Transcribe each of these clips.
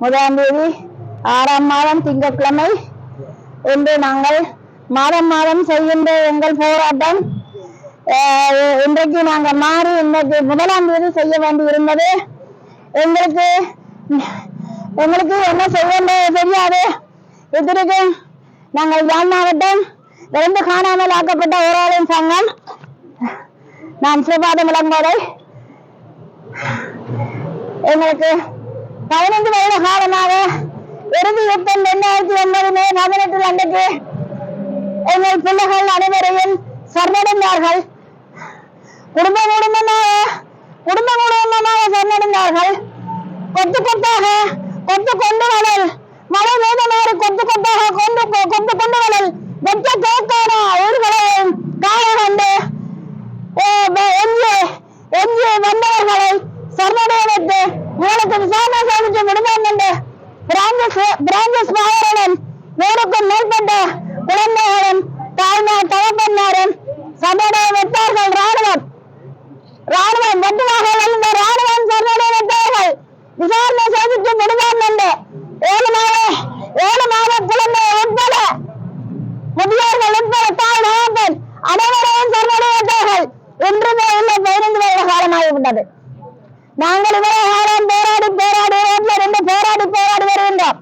முதலாம் தேதி ஆறாம் மாதம் திங்கட்கிழமை என்று நாங்கள் மாதம் மாதம் செய்கின்ற எங்கள் போராட்டம். அஹ், இன்றைக்கு நாங்கள் மாறி இன்றைக்கு முதலாம் தேதி செய்ய வேண்டி இருந்தது. எங்களுக்கு எங்களுக்கு என்ன செய்ய தெரியாது. இதற்கு நாங்கள் யாழ் மாவட்டம் விரைந்து காணாமல் ஆக்கப்பட்ட ஓராளின் சங்கம். நான் சிவபாதம் விளங்குவதை எங்களுக்கு பதினைந்து வருட காலமாக இறுதி யுத்தம் இரண்டாயிரத்தி ஒன்பது மே பதினெட்டு அன்றைக்கு எங்கள் பிள்ளைகள் அனைவரையும் சரணடைந்தார்கள். குடும்ப குடும்பமாக குடும்ப குடும்பமாக சரணடைந்தார்கள். கொத்து கொத்தாக கொத்து கொண்டு வளல். மழை வேதமாறு கொத்து கொத்தாக கொண்டு கொத்து கொண்டு வளல். வெட்ட கேட்கான ஊர்களையும் காண கண்டு காலமாகிவிட்டது நாங்கள் இவ்வளவு காலம் போராடி போராடி ரோட்ல இருந்து போராடி போராடி வருகின்றோம்.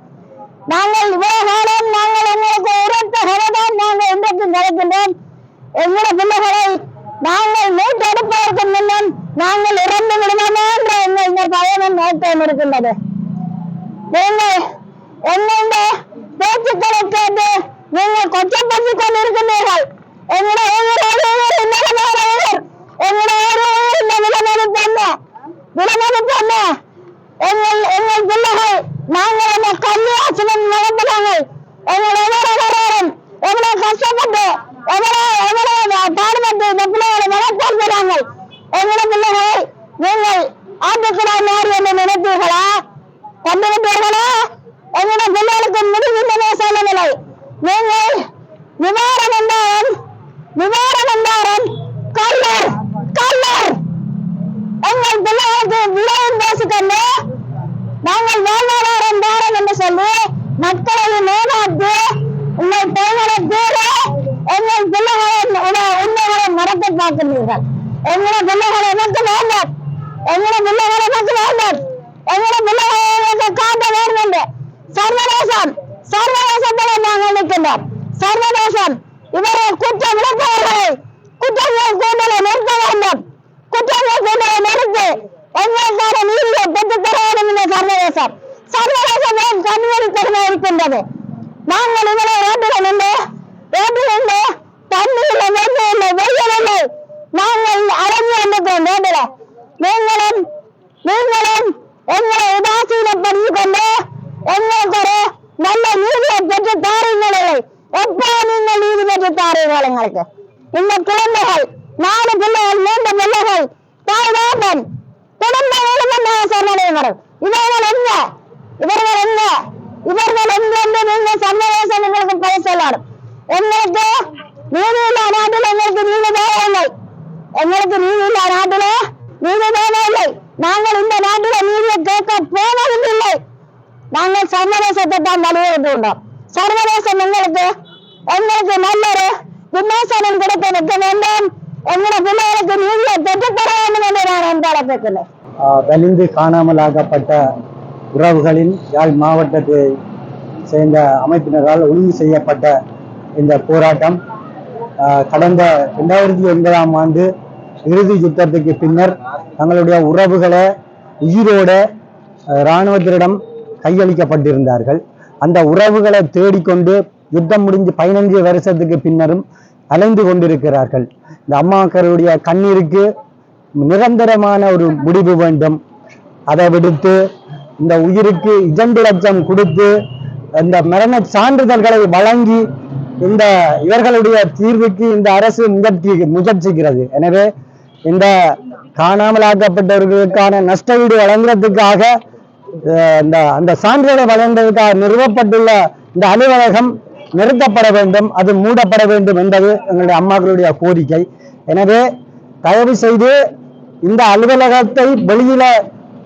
நாங்கள் இவ்வளவு காலம் நாங்கள் எங்களுக்கு உரத்த கதைதான் நாங்கள் இன்றைக்கு நடக்கின்றோம். எங்கள பிள்ளைகளை நாங்கள் மீட்டெடுப்பதற்கு முன்னும் நாங்கள் இறந்து விடுவோமே என்ற எங்கள் இந்த பயணம் நோக்கம் இருக்கின்றது நீங்கள் என்னென்ன பேச்சுக்களை கேட்டு நீங்கள் கொச்சப்படுத்திக் கொண்டிருக்கின்றீர்கள் எங்களுடைய உயிரோடு உயிர் இந்த நிலைமையில உயிர் எங்களுடைய உயிரோடு இந்த நிலைமையில என்ன விலமதிப்பு என்ன எங்கள் எங்கள் பிள்ளைகள் நாங்கள் என்ன கல்வி ஆசிரியர் எங்களை எவ்வளோ ஒவ்வொருவரும் எவ்வளோ கஷ்டப்பட்டு எவ்வளோ எவ்வளோ பாடுபட்டு இந்த பிள்ளைகளை வளர்த்துறாங்க எங்களை பிள்ளைகளை நீங்கள் ஆட்டுக்குடாய் மாறி என்று நினைத்தீர்களா? கண்டுவிட்டீர்களா எங்களுடைய பிள்ளைகளுக்கு முடிகின்றன சொல்லவில்லை நீங்கள் நிவாரணம் என்றாலும் நிவாரணம் என்றாலும் கல்லர் கல்லர். எங்கள் பிள்ளைகளுக்கு எங்களை பிள்ளைகளை எனக்கு வேண்டாம் எங்களை பிள்ளைகளை எனக்கு வேண்டாம் எங்களை பிள்ளைகளை காட்ட வேண்டும் என்று சர்வதேசம் சர்வதேசத்தில் நாங்கள் நிற்கின்றோம். சர்வதேசம் இவரை குற்றம் விளக்குவர்களை குற்றங்கள் கூட்டலை நிறுத்த வேண்டும். குற்றங்கள் கூட்டலை நிறுத்தி எங்களுக்கான நீதியை பெற்று தர வேண்டும் இந்த சர்வதேசம். சர்வதேசம் கண்ணியடித்தகமாக இருக்கின்றது. நாங்கள் இவரை ரோட்டில் நின்று ரோட்டில் நின்று தண்ணியில் வெயில் இல்லை நாங்கள் அடங்கி வந்திருக்கிறோம் நீங்களும் நீங்களும் எங்களை உதாசீனப்படுத்திக் கொண்டு எங்களுக்கு ஒரு நல்ல நீதியை பெற்று தாருங்கள் எப்போ நீங்கள் நீதி பெற்று தாருங்கள் எங்களுக்கு? இந்த குழந்தைகள் நாலு பிள்ளைகள் மூன்று பிள்ளைகள் தாய் தாப்பன் குடும்பங்களும் வரும். இவர்கள் எங்க? இவர்கள் எங்க? இவர்கள் எங்க என்று நீங்கள் சர்வதேசம் எங்களுக்கு பதில் சொல்லணும் எங்களுக்கு நீதி இல்லா நாட்டில் எங்களுக்கு நீதி தேவையில்லை எங்களுக்கு நீதி இல்லா நாட்டில நீதி தேவையில்லை நாங்கள் இந்த நாட்டில நீதியை கேட்க போவதில்லை நாங்கள் சர்வதேசத்தை தான் வலியுறுத்துகின்றோம் சர்வதேசம் எங்களுக்கு எங்களுக்கு நல்லொரு விமர்சனம் கொடுக்க வைக்க வேண்டும். எங்களுடைய பிள்ளைகளுக்கு நீதியை பெற்றுத்தர வேண்டும் என்று நான் அன்பாக கேட்கிறேன் ஆஹ் வலிந்து காணாமல் ஆக்கப்பட்ட உறவுகளின் யாழ் மாவட்டத்தை சேர்ந்த அமைப்பினரால் ஒழுங்கு செய்யப்பட்ட இந்த போராட்டம் கடந்த ரெண்டாயிரத்தி ஒன்பதாம் ஆண்டு இறுதி யுத்தத்துக்கு பின்னர் தங்களுடைய உறவுகளை உயிரோட இராணுவத்தினிடம் கையளிக்கப்பட்டிருந்தார்கள். அந்த உறவுகளை தேடிக்கொண்டு யுத்தம் முடிஞ்சு பதினஞ்சு வருஷத்துக்கு பின்னரும் அலைந்து கொண்டிருக்கிறார்கள். இந்த அம்மாக்களுடைய கண்ணீருக்கு நிரந்தரமான ஒரு முடிவு வேண்டும். அதை விடுத்து இந்த உயிருக்கு இரண்டு லட்சம் கொடுத்து இந்த மரண சான்றிதழ்களை வழங்கி இந்த இவர்களுடைய தீர்வுக்கு இந்த அரசு முயற்சி முயற்சிக்கிறது. எனவே இந்த காணாமலாக்கப்பட்டவர்களுக்கான நஷ்டஈடு வழங்குறதுக்காக இந்த அந்த சான்றிதழை வழங்குவதற்காக நிறுவப்பட்டுள்ள இந்த அலுவலகம் நிறுத்தப்பட வேண்டும் அது மூடப்பட வேண்டும் என்பது எங்களுடைய அம்மாக்களுடைய கோரிக்கை. எனவே தயவு செய்து இந்த அலுவலகத்தை வெளியில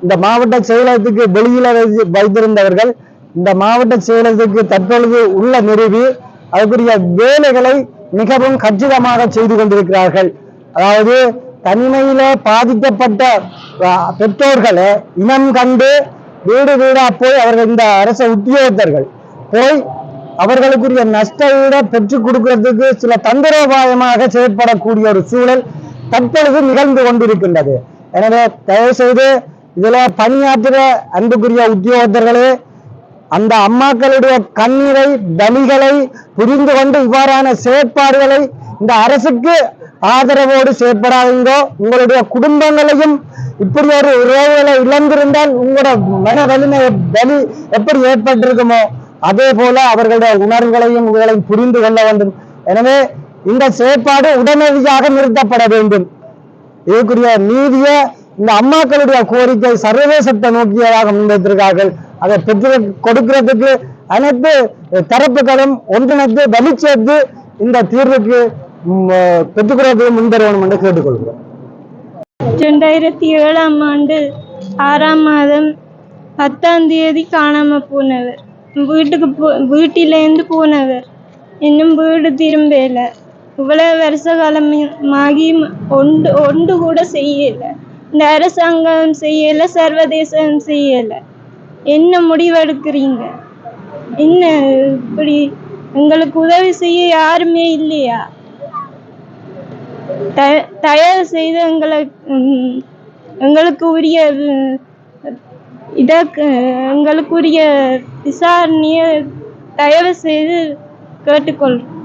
இந்த மாவட்ட செயலகத்துக்கு வெளியில வைத்து- வைத்திருந்தவர்கள் இந்த மாவட்ட செயலகத்துக்கு தற்பொழுது உள்ள நிறுவி அதற்குரிய வேலைகளை மிகவும் கச்சிதமாக செய்து கொண்டிருக்கிறார்கள். அதாவது தனிமையில பாதிக்கப்பட்ட பெற்றோர்களை இனம் கண்டு வீடு வீடா போய் அவர்கள் இந்த அரச உத்தியோகத்தர்கள் போய் அவர்களுக்குரிய நஷ்ட பெற்றுக் கொடுக்கிறதுக்கு சில தந்திரோபாயமாக செயற்படக்கூடிய ஒரு சூழல் தற்பொழுது நிகழ்ந்து கொண்டிருக்கின்றது. எனவே தயவு செய்து இதுல பணியாற்றுகிற அன்புக்குரிய உத்தியோகத்தர்களே அந்த அம்மாக்களுடைய கண்ணீரை பலிகளை புரிந்து கொண்டு இவ்வாறான செயற்பாடுகளை இந்த அரசுக்கு ஆதரவோடு செயற்படாதீங்கோ உங்களுடைய குடும்பங்களையும் இப்படி ஒரு உறவுகளை இழந்திருந்தால் உங்களோட மன வலிமை வலி எப்படி ஏற்பட்டிருக்குமோ அதே போல அவர்களுடைய உணர்வுகளையும் உங்களையும் புரிந்து கொள்ள வேண்டும். எனவே இந்த செயற்பாடு உடனடியாக நிறுத்தப்பட வேண்டும். இதுக்குரிய நீதிய இந்த அம்மாக்களுடைய கோரிக்கை சர்வதேசத்தை நோக்கியதாக முன்வைத்திருக்கார்கள் அதை பெற்று கொடுக்கிறதுக்கு அனைத்து தரப்புகளும் ஒன்றிணைத்து வலி சேர்த்து இந்த தீர்வுக்கு பெற்றுக்கொள்வதற்கு பெற்றுக்கிறதுக்கு முன்வரணும் என்று கேட்டுக்கொள்கிறோம். ரெண்டாயிரத்தி ஏழாம் ஆண்டு ஆறாம் மாதம் பத்தாம் தேதி காணாம போனவர். வீட்டுக்கு போ வீட்டிலேருந்து போனவர். இன்னும் வீடு திரும்பல. இவ்வளவு வருஷ காலமாகி ஒன்று ஒன்று கூட செய்யலை. இந்த அரசாங்கம் செய்யலை சர்வதேசம் செய்யலை. என்ன முடிவெடுக்கிறீங்க? என்ன இப்படி எங்களுக்கு உதவி செய்ய யாருமே இல்லையா? த- தயார் செய்து எங்களை எங்களுக்கு உரிய ம், இதற்கு எங்களுக்குரிய விசாரணையை தயவு செய்து கேட்டுக்கொள்கிறோம்